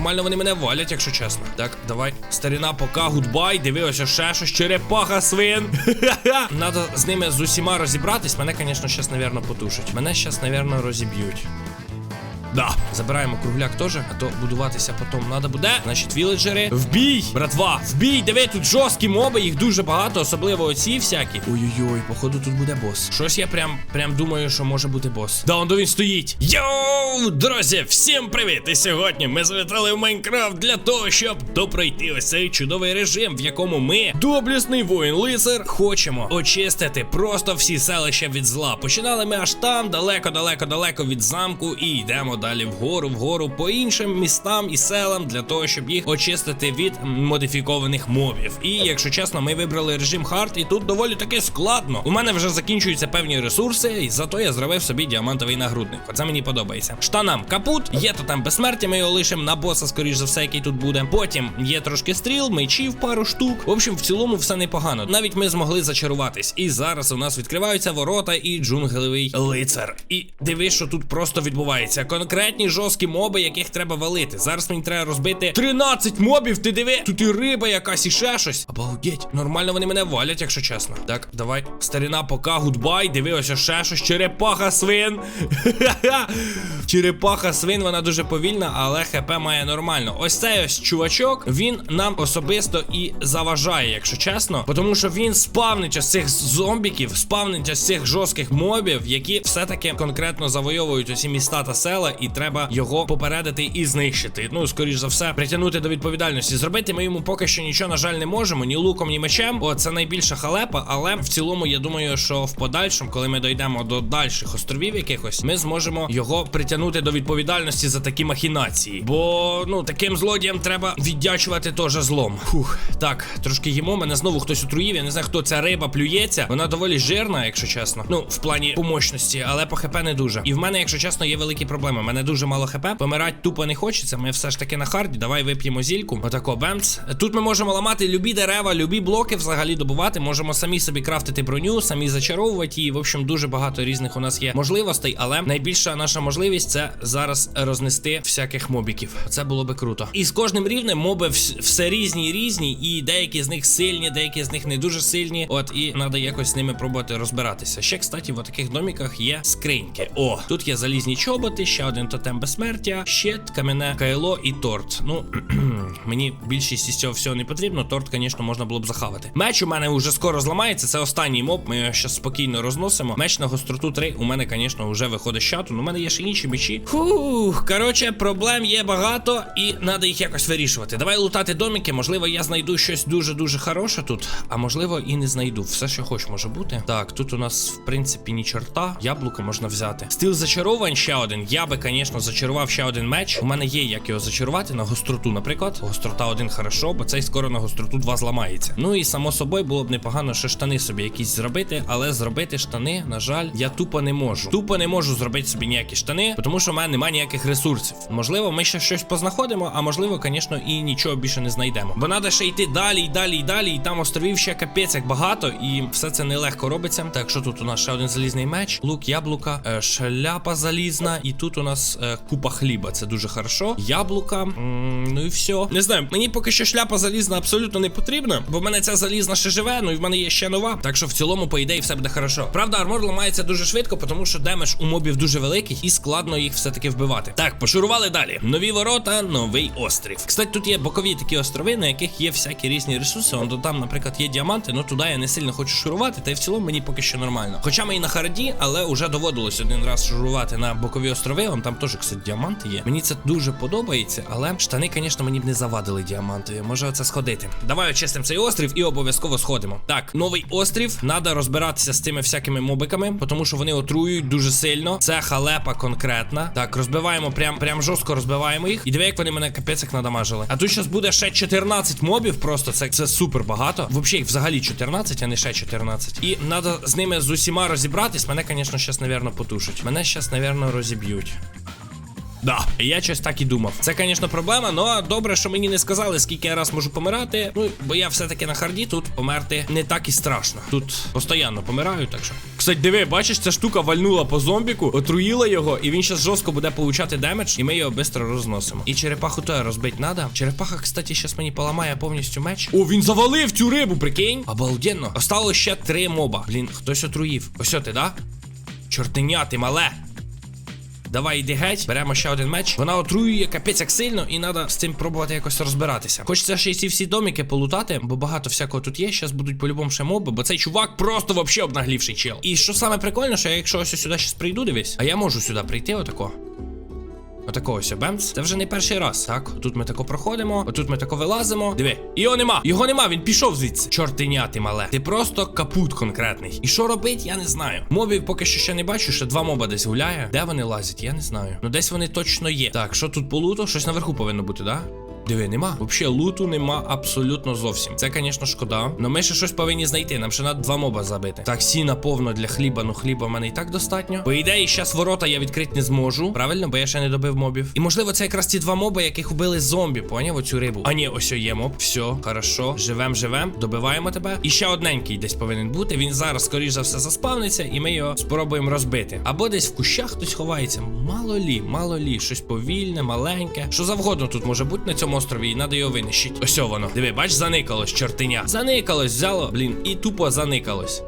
Нормально вони мене валять, якщо чесно. Так, давай. Старина, пока, гудбай. Дивилося, ще щось. Черепаха свин. Надо з ними з усіма розібратись. Мене, звісно, зараз, навірно, потушать. Мене зараз, навірно, розіб'ють. Да, забираємо кругляк теж, а то будуватися потім треба буде. Значить, віледжери. В бій! Братва, в бій! Диви, тут жорсткі моби, їх дуже багато, особливо оці всякі. Ой-ой-ой, походу тут буде бос. Щось я прям прям думаю, що може бути бос. Да, он до він стоїть. Йоу, друзі, всім привіт! І сьогодні ми завітали в Майнкрафт для того, щоб допройти ось цей чудовий режим, в якому ми, доблісний воїн лицар, хочемо очистити просто всі селища від зла. Починали ми аж там, далеко-далеко-далеко від замку, і йдемо далі вгору, вгору по іншим містам і селам для того, щоб їх очистити від модифікованих мобів. І якщо чесно, ми вибрали режим хард, і тут доволі таки складно. У мене вже закінчуються певні ресурси, і зато я зробив собі діамантовий нагрудник. Оце мені подобається. Штанам капут, є то там безсмертя, ми його лишимо на боса, скоріш за все, який тут буде. Потім є трошки стріл, мечів, пару штук. В общем, в цілому все непогано. Навіть ми змогли зачаруватись. І зараз у нас відкриваються ворота і джунглевий лицар. І дивись, що тут просто відбувається. Конкретні жорсткі моби, яких треба валити. Зараз мені треба розбити 13 мобів. Ти диви, тут і риба якась, і ще щось. Обалдеть, нормально вони мене валять, якщо чесно. Так, давай, старина, пока, гудбай. Дивилося, ще щось. Черепаха свин. Черепаха свин, вона дуже повільна, але ХП має нормально. Ось цей ось чувачок, він нам особисто і заважає, якщо чесно. Тому що він спавнить ось цих зомбіків, спавнить ось цих жорстких мобів, які все-таки конкретно завойовують усі міста та села, і треба його попередити і знищити. Ну, скоріш за все, притягнути до відповідальності. Zробити ми йому поки що нічого, на жаль, не можемо, ні луком, ні мечем. О, це найбільша халепа, але в цілому я думаю, що в подальшому, коли ми дійдемо до дальших островів якихось, ми зможемо його притягнути до відповідальності за такі махінації. Бо ну таким злодіям треба віддячувати теж злом. Фух, так, трошки їмо. Мене знову хтось отруїв. Я не знаю, хто ця риба плюється. Вона доволі жирна, якщо чесно. Ну, в плані по мощності, але по хп не дуже. І в мене, якщо чесно, є великі проблеми. Мене дуже мало хп. Помирати тупо не хочеться. Ми все ж таки на харді. Давай вип'ємо зільку. Отако, бемц. Тут ми можемо ламати любі дерева, любі блоки взагалі добувати. Можемо самі собі крафтити броню, самі зачаровувати її. В общем, дуже багато різних у нас є можливостей, але найбільша наша можливість це зараз рознести всяких мобіків. Це було би круто. І з кожним рівнем моби все різні і різні, і деякі з них сильні, деякі з них не дуже сильні. От і треба якось з ними пробувати розбиратися. Ще, кстати, в таких доміках є скриньки. О, тут є залізні чоботи, ще один тотем безсмертя, щит, кам'яне кайло і торт. Ну мені більшість із цього всього не потрібно. Торт, звісно, можна було б захавати. Меч у мене вже скоро зламається. Це останній моб. Ми його зараз спокійно розносимо. Меч на гостроту 3 у мене, звісно, вже виходить з чату. Ну, у мене є ще інші мечі. Фух, коротше, проблем є багато, і треба їх якось вирішувати. Давай лутати доміки. Можливо, я знайду щось дуже-дуже хороше тут, а можливо, і не знайду. Все, що хоч може бути. Так, тут у нас, в принципі, ні чорта. Яблуко можна взяти. Стил зачаровань ще один. Я би, звісно, зачарував ще один меч. У мене є як його зачарувати на гостроту, наприклад. Гострота один хорошо, бо цей скоро на гостроту 2 зламається. Ну і само собою було б непогано ще штани собі якісь зробити, але зробити штани, на жаль, я тупо не можу. Тупо не можу зробити собі ніякі штани, тому що в мене немає ніяких ресурсів. Можливо, ми ще щось познаходимо, а можливо, звісно, і нічого більше не знайдемо. Бо треба ще йти далі і далі і далі. І там островів ще капець як багато, і все це нелегко робиться. Так, що тут у нас ще один залізний меч, лук, яблука, е, шляпа залізна, і тут у нас е, купа хліба. Це дуже хорошо. Яблука. м, ну і все. Не знаю, мені поки що шляпа залізна абсолютно не потрібна, бо в мене ця залізна ще живе, ну і в мене є ще нова. Так що в цілому, по ідеї, все буде хорошо. Правда, армор ламається дуже швидко, тому що демедж у мобів дуже великий і складно їх все-таки вбивати. Так, пошурували далі. Нові ворота, новий острів. Кстати, тут є бокові такі острови, на яких є всякі різні ресурси. Он там, наприклад, є діаманти, ну туди я не сильно хочу шурувати, та й в цілому мені поки що нормально. Хоча ми і на харді, але вже доводилось один раз шурувати на бокові острови. Он там теж, кстати, діаманти є. Мені це дуже подобається, але штани, звісно, мені б не завадили діамантові. Може оце сходити. Давай очистимо цей острів і обов'язково сходимо. Так, новий острів. Надо розбиратися з цими всякими мобиками, тому що вони отруюють дуже сильно. Це халепа конкретна. Так, розбиваємо прям прям жорстко розбиваємо їх. І диви, як вони мене капець як надамажили. А тут зараз буде ще 14 мобів. Просто це, це супер багато. Взагалі, їх взагалі 14, а не ще 14. І треба з ними з усіма розібратись. Мене, звісно, зараз, навірно, потушать. Мене зараз, навірно, розіб'ють. Да, я щось так і думав. Це, звісно, проблема, але добре, що мені не сказали, скільки я раз можу помирати. Ну, бо я все-таки на харді тут померти не так і страшно. Тут постійно помираю, так що. Кстати, диви, бачиш, ця штука вальнула по зомбіку, отруїла його, і він зараз жорстко буде получати демедж, і ми його швидко розносимо. І черепаху то розбити надо. Черепаха, кстати, зараз мені поламає повністю меч. О, він завалив цю рибу, прикинь. Обалденно. Осталось ще три моба. Блін, хтось отруїв. Ось ти, да? Чортеня, ти мале. Давай йди геть, беремо ще один меч. Вона отруює капець як сильно, і треба з цим пробувати якось розбиратися. Хочеться ще й ці всі доміки полутати, бо багато всякого тут є. Зараз будуть по-любому ще моби, бо цей чувак просто вообще обнаглівший чел. І що саме прикольно, що я якщо ось сюди щось прийду, дивись, а я можу сюди прийти, отако. Отако ось бемц. Це вже не перший раз. Так, тут ми тако проходимо, отут ми тако вилазимо. Диви, його нема, його нема, він пішов звідси. Чортеня ти мале. Ти просто капут конкретний. І що робить, я не знаю. Мобів поки що ще не бачу, ще два моба десь гуляє. Де вони лазять, я не знаю. Ну десь вони точно є. Так, що тут по луту? Щось наверху повинно бути, да? Диви, нема. Взагалі, луту нема абсолютно зовсім. Це, звісно, шкода. Но ми ще щось повинні знайти. Нам ще треба два моба забити. Так, сіна повно для хліба. Ну хліба в мене і так достатньо. По ідеї, зараз ворота я відкрити не зможу. Правильно, бо я ще не добив мобів. І можливо, це якраз ті два моби, яких убили зомбі. Поняв оцю рибу. А ні, ось є моб. Все, хорошо. Живем, живем. Добиваємо тебе. І ще одненький десь повинен бути. Він зараз, скоріш за все, заспавниться, і ми його спробуємо розбити. Або десь в кущах хтось ховається. Мало лі, мало лі. Щось повільне, маленьке. Що завгодно тут може бути на цьому острові, і надо його винищити. Ось воно. Диви, бач, заникалось, чортиня. Заникалось, взяло, блін, і тупо заникалось.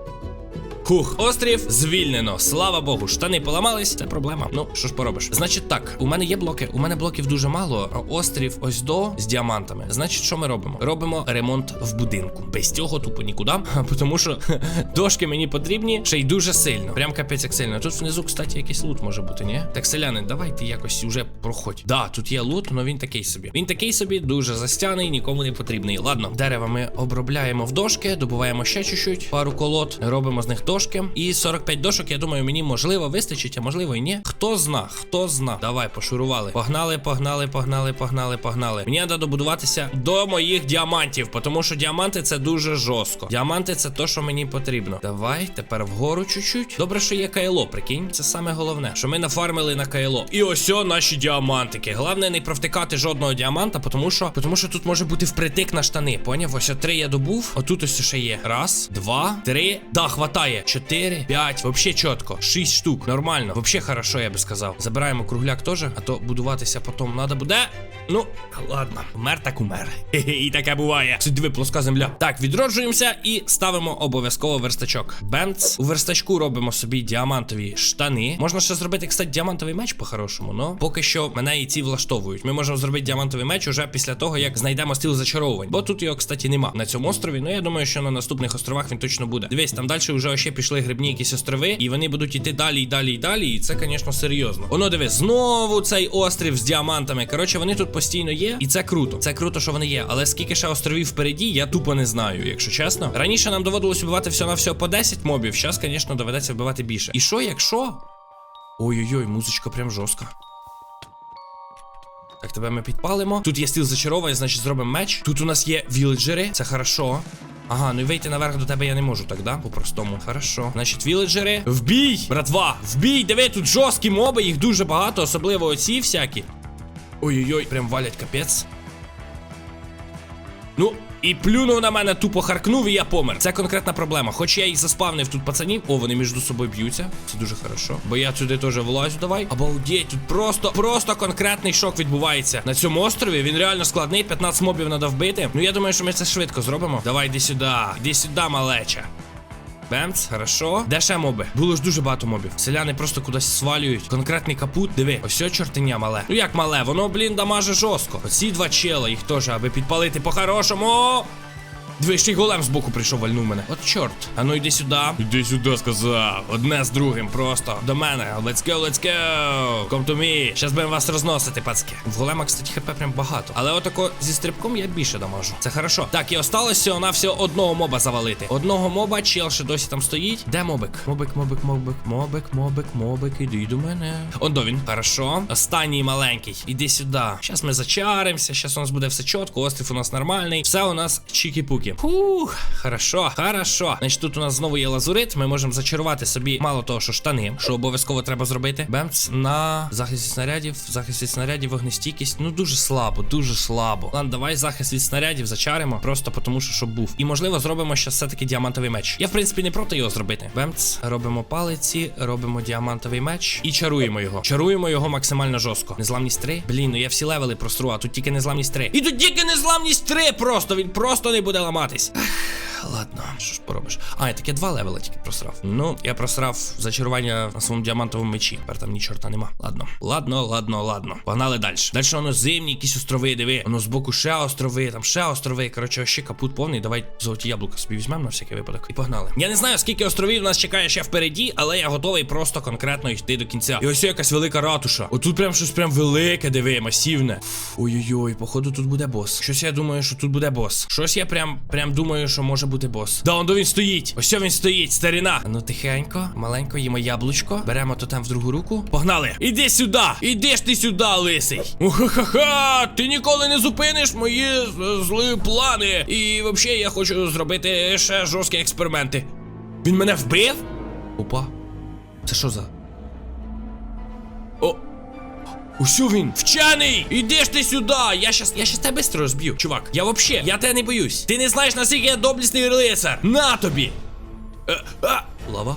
Хух, острів звільнено. Слава Богу, штани поламались. Це проблема. Ну що ж поробиш? Значить, так, у мене є блоки. У мене блоків дуже мало. а Острів ось до з діамантами. Значить, що ми робимо? Робимо ремонт в будинку. Без цього тупо нікуди. Тому що дошки мені потрібні ще й дуже сильно. Прям капець як сильно. Тут внизу, кстати, якийсь лут може бути, ні? Так, селяни, давайте якось уже проходь. Да, тут є лут, але він такий собі. Він такий собі, дуже застяний, нікому не потрібний. Ладно, дерева ми обробляємо в дошки, добуваємо ще чуть-чуть, пару колод, робимо з них дошки. І 45 дошок, я думаю, мені можливо вистачить, а можливо і ні. Хто зна, хто зна. Давай, пошурували. Погнали, погнали, погнали, погнали, погнали. Мені треба добудуватися до моїх діамантів, тому що діаманти це дуже жорстко. Діаманти це то, що мені потрібно. Давай, тепер вгору чуть-чуть. Добре, що є кайло, прикинь. Це саме головне, що ми нафармили на кайло. І ось о наші діамантики. Головне не провтикати жодного діаманта, тому що, тому що тут може бути впритик на штани. Поняв? Ось о, три я добув. Отут ось ще є. Раз, два, три. Да, хватає. Чотири, п'ять. Вообще чітко. Шість штук. Нормально. Вообще хорошо, я би сказав. Забираємо кругляк теж, а то будуватися потім треба буде. Ну, ладно, умер так умер. Хе-хе, І таке буває. Це диви, плоска земля. Так, відроджуємося і ставимо обов'язково верстачок. Бенц. У верстачку робимо собі діамантові штани. Можна ще зробити, кстати, діамантовий меч по-хорошому, но поки що мене і ці влаштовують. Ми можемо зробити діамантовий меч уже після того, як знайдемо стіл зачаровувань. Бо тут його, кстати, нема на цьому острові. Ну я думаю, що на наступних островах він точно буде. Дивись, там далі вже ще пішли грибні якісь острови, і вони будуть йти далі і далі і далі. І це, звісно, серйозно. Воно диви, знову цей острів з діамантами. Коротше, вони тут постійно є, і це круто. Це круто, що вони є. Але скільки ще островів впереді, я тупо не знаю, якщо чесно. Раніше нам доводилось вбивати все на все по 10 мобів. Зараз, звісно, доведеться вбивати більше. І що, якщо? Ой-ой-ой, музичка прям жорстка. Так, тебе ми підпалимо. Тут є стіл зачарований, значить зробимо меч. Тут у нас є віледжери, це хорошо. Ага, ну і вийти наверх до тебе я не можу, так, да? По-простому. Хорошо. Значить, віледжери. Вбій! Братва! Вбій! бій! Диви, тут жорсткі моби, їх дуже багато, особливо оці всякі. Ой-ой-ой, прям валять капець. Ну, і плюнув на мене, тупо харкнув, і я помер. Це конкретна проблема. Хоч я їх заспавнив тут пацанів. О, вони між собою б'ються. Це дуже хорошо. Бо я сюди теж влазю, давай. Обалдеть, тут просто, просто конкретний шок відбувається. На цьому острові він реально складний. 15 мобів треба вбити. Ну я думаю, що ми це швидко зробимо. Давай, йди сюди. Йди сюди, малеча. Бемц, хорошо. Де ще моби? Було ж дуже багато мобів. Селяни просто кудись свалюють. Конкретний капут. Диви, ось о чортеня мале. Ну як мале, воно, блін, дамаже жорстко. Оці два чела, їх теж, аби підпалити по-хорошому. Диви, ще й голем збоку прийшов, вальнув мене. От чорт. А ну йди сюди. Іди сюди, сказав. Одне з другим, просто. До мене. Let's go, let's go. Come to me. Щас будемо вас розносити, пацки. В голема, кстати, хп прям багато. Але отако зі стрибком я більше дамажу. Це хорошо. Так, і осталось всього на всього одного моба завалити. Одного моба, чел ще досі там стоїть. Де мобик? Мобик, мобик, мобик, мобик, мобик, мобик, іди до мене. Он до він. Хорошо. Останній маленький. Іди сюди. Щас ми зачаримося. Щас у нас буде все чітко. Острів у нас нормальний. Все у нас чікі-пуки. Яблуки. Фух, хорошо, хорошо. Значить, тут у нас знову є лазурит. Ми можемо зачарувати собі мало того, що штани, що обов'язково треба зробити. Бемц на захист снарядів, захист від снарядів, вогнестійкість. Ну дуже слабо, дуже слабо. Ладно, давай захист від снарядів зачаримо, просто тому що щоб був. І можливо зробимо ще все-таки діамантовий меч. Я в принципі не проти його зробити. Бемц, робимо палиці, робимо діамантовий меч і чаруємо його. Чаруємо його максимально жорстко. Незламність 3. Блін, ну я всі левели просру, а тут тільки незламність 3. І тут тільки незламність 3 просто. Він просто не буде ламатись. Ладно, що ж поробиш? А, я таке два левела тільки просрав. Ну, я просрав зачарування на своєму діамантовому мечі. Тепер там ні чорта нема. Ладно. Ладно, ладно, ладно. Погнали далі. Далі воно зимні, якісь острови, диви. Воно збоку ще острови, там ще острови. Коротше, ще капут повний. Давай золоті яблука собі візьмемо на всякий випадок. І погнали. Я не знаю, скільки островів нас чекає ще впереді, але я готовий просто конкретно йти до кінця. І ось якась велика ратуша. Отут прям щось прям велике, диви, масивне. Ой-ой-ой, походу тут буде бос. Щось я думаю, що тут буде бос. Щось я прям прям думаю, що може бути бос. Да, он до він стоїть. Ось він стоїть, старіна. Ну тихенько, маленько їмо яблучко. Беремо то там в другу руку. Погнали! Іди сюди! Іди ж ти сюди, лисий! Уха-ха-ха! Ти ніколи не зупиниш мої е, злі плани. І взагалі я хочу зробити ще жорсткі експерименти. Він мене вбив? Опа. Це що за? Усю він вчений! Іди ти сюди! Я щас, я щас тебе быстро розб'ю, чувак. Я вообще, я тебе не боюсь. Ти не знаєш, наскільки я доблісний лицар. На тобі! Е, а, лава.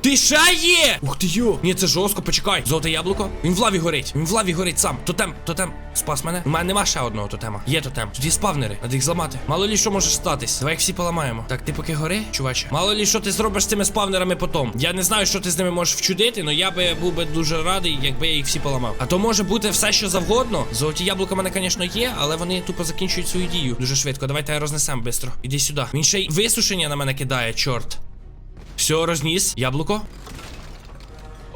Ти ще є! Ух ти йо! Ні, це жорстко, почекай. Золоте яблуко. Він в лаві горить. Він в лаві горить сам. Тотем, тотем. Спас мене. У мене нема ще одного тотема. Є тотем. Тут є спавнери. Надо їх зламати. Мало лі що може статись. Давай їх всі поламаємо. Так, ти поки гори, чуваче. Мало лі що ти зробиш з цими спавнерами потом. Я не знаю, що ти з ними можеш вчудити, але я би був би дуже радий, якби я їх всі поламав. А то може бути все, що завгодно. Золоті яблука в мене, звісно, є, але вони тупо закінчують свою дію. Дуже швидко. Давайте рознесемо швидко. Іди сюди. Він ще й висушення на мене кидає, чорт. Все, розніс. Яблуко.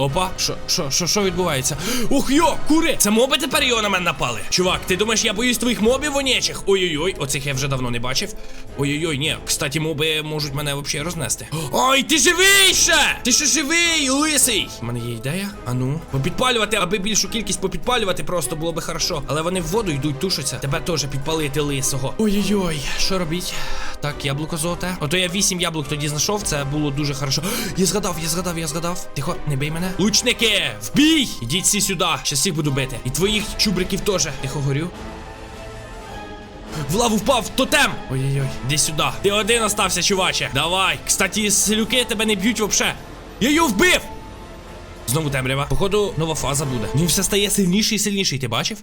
Опа, що, що, що, що відбувається? Ух йо, кури! Це моби тепер його на мене напали. Чувак, ти думаєш, я боюсь твоїх мобів вонячих? Ой-ой-ой, оцих я вже давно не бачив. Ой-ой-ой, ні, кстати, моби можуть мене взагалі рознести. Ой, ти живий ще! Ти ще живий, лисий! У мене є ідея. А ну, попідпалювати, аби більшу кількість попідпалювати просто було би хорошо. Але вони в воду йдуть, тушаться. Тебе теж підпалити лисого. Ой-ой-ой, що робіть? Так, яблуко золоте. Ото я вісім яблук тоді знайшов, це було дуже хорошо. Я згадав, я згадав, я згадав. Тихо, не бий мене. Лучники, в бій! Ідіть всі сюди. Щас всіх буду бити. І твоїх чубриків теж. Тихо горю. В лаву впав тотем! Ой-ой-ой, іди сюди. Ти один остався, чуваче. Давай. Кстати, селюки тебе не б'ють вообще. Я його вбив! Знову темрява. Походу, нова фаза буде. Він все стає сильніший і сильніший, ти бачив?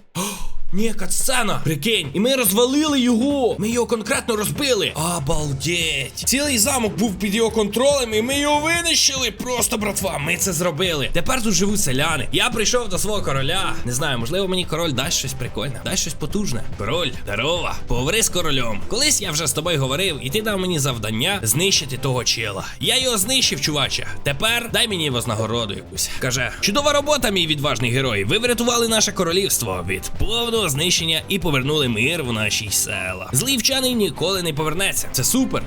Ні, катсцена! Прикинь, і ми розвалили його! Ми його конкретно розбили! Обалдеть! Цілий замок був під його контролем, і ми його винищили! Просто, братва, ми це зробили. Тепер тут живуть селяни. Я прийшов до свого короля. Не знаю, можливо, мені король дасть щось прикольне, дасть щось потужне. Король, здорова, поговори з королем. Колись я вже з тобою говорив, і ти дав мені завдання знищити того чела. Я його знищив, чуваче. Тепер дай мені вознагороду якусь. Каже, чудова робота, мій відважний герой. Ви врятували наше королівство від повного знищення і повернули мир в наші села. Злий вчений ніколи не повернеться. Це супер.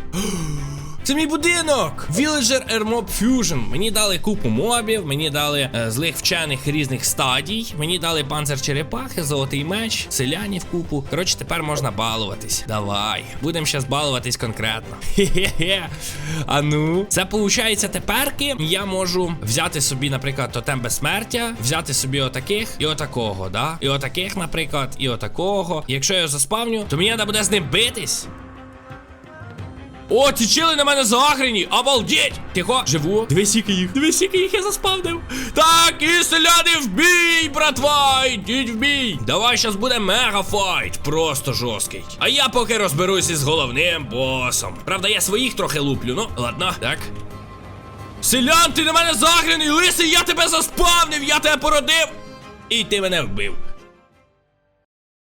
Це мій будинок! Villager Air Fusion. Мені дали купу мобів, мені дали е, злих вчених різних стадій, мені дали панцир черепахи, золотий меч, селянів купу. Коротше, тепер можна балуватись. Давай. Будемо щас балуватись конкретно. Хе-хе-хе. А ну. Це виходить теперки. Я можу взяти собі, наприклад, тотем безсмертя, взяти собі отаких і отакого, да? І отаких, наприклад, і отакого. Якщо я заспавню, то мені треба буде з ним битись. О, ці чили на мене загрені! Обалдеть! Тихо, живу. Дві сіки їх. Дві сіки їх я заспавнив. Так, і селяни в бій, братва! Йдіть в бій! Давай щас буде мега файт. Просто жорсткий. А я поки розберусь із головним босом. Правда, я своїх трохи луплю, ну, ладно, так. Селян, ти на мене загряний, лисий, я тебе заспавнив, я тебе породив. І ти мене вбив.